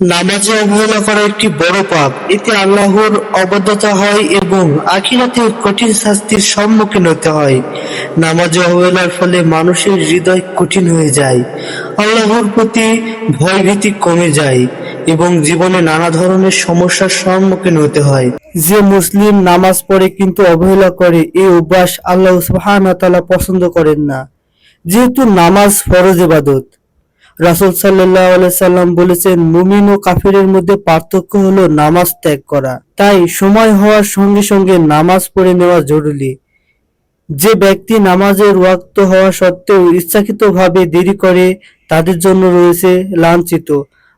নামাজে অবহেলা করা একটি বড় পাপ। এতে আল্লাহর অবাধ্যতা হয় এবং আখিরাতে কঠিন শাস্তির সম্মুখীন হতে হয়। নামাজে অবহেলার ফলে মানুষের হৃদয় কঠিন হয়ে যায়। আল্লাহর প্রতি ভয়ভীতি কমে যায় এবং জীবনে নানা ধরনের সমস্যার সম্মুখীন হতে হয়। যে মুসলিম নামাজ পড়ে কিন্তু অবহেলা করে এই অভ্যাস আল্লাহ তাআলা পছন্দ করেন না। যেহেতু নামাজ ফরজ ইবাদত রাসূল আলাইহি সাল্লাম বলেছেন, মুমিন ও কাফিরের মধ্যে পার্থক্য হলো নামাজ ত্যাগ করা। তাই সময় হওয়ার সঙ্গে সঙ্গে নামাজ পড়ে নেওয়া জরুরি। যে ব্যক্তি নামাজের ওয়াক্ত হওয়া সত্ত্বেও ইচ্ছাকৃতভাবে দেরি করে, তাদের জন্য রয়েছে লাঞ্ছিত।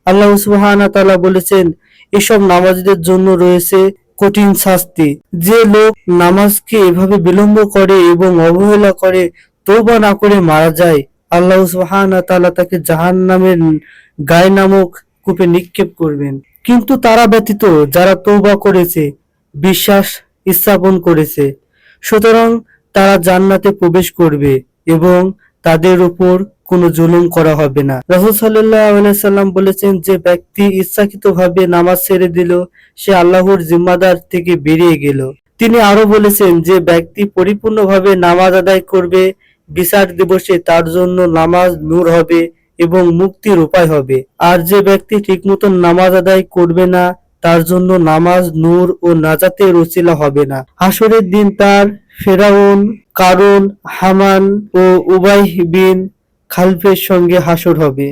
আল্লাহ সুবহানাহু ওয়া তাআলা বলেছেন, এসব নামাজদের জন্য রয়েছে কঠিন শাস্তি। যে লোক নামাজকে এভাবে বিলম্ব করে এবং অবহেলা করে, তওবা না করে মারা যায় আল্লাহ সুবহানাহু ওয়া তাআলা তাকে জাহান্নামের গায়ে নামক কূপে নিক্ষেপ করবেন। কিন্তু তারা ব্যতীত যারা তওবা করেছে, বিশ্বাস স্থাপন করেছে, সুতরাং তারা জান্নাতে প্রবেশ করবে এবং তাদের উপর কোনো জুলুম করা হবে না। সাল্লাল্লাহু আলাইহি সাল্লাম বলেছেন যে ব্যক্তি ইচ্ছাকৃতভাবে নামাজ ছেড়ে দিল, সে আল্লাহর জিম্মাদার থেকে বেরিয়ে গেল। তিনি আরও বলেছেন যে ব্যক্তি পরিপূর্ণভাবে নামাজ আদায় করবে বিচার দিবসে তার জন্য নামাজ নূর হবে এবং মুক্তির উপায় হবে। আর যে ব্যক্তি ঠিকমতো নামাজ আদায় করবে না, তার জন্য নামাজ নূর ও নাজাতের রচিলা হবে না। হাসরের দিন তার ফেরাউন, কারুন, হামান ও উবাই বিন খালফের সঙ্গে হাসর হবে।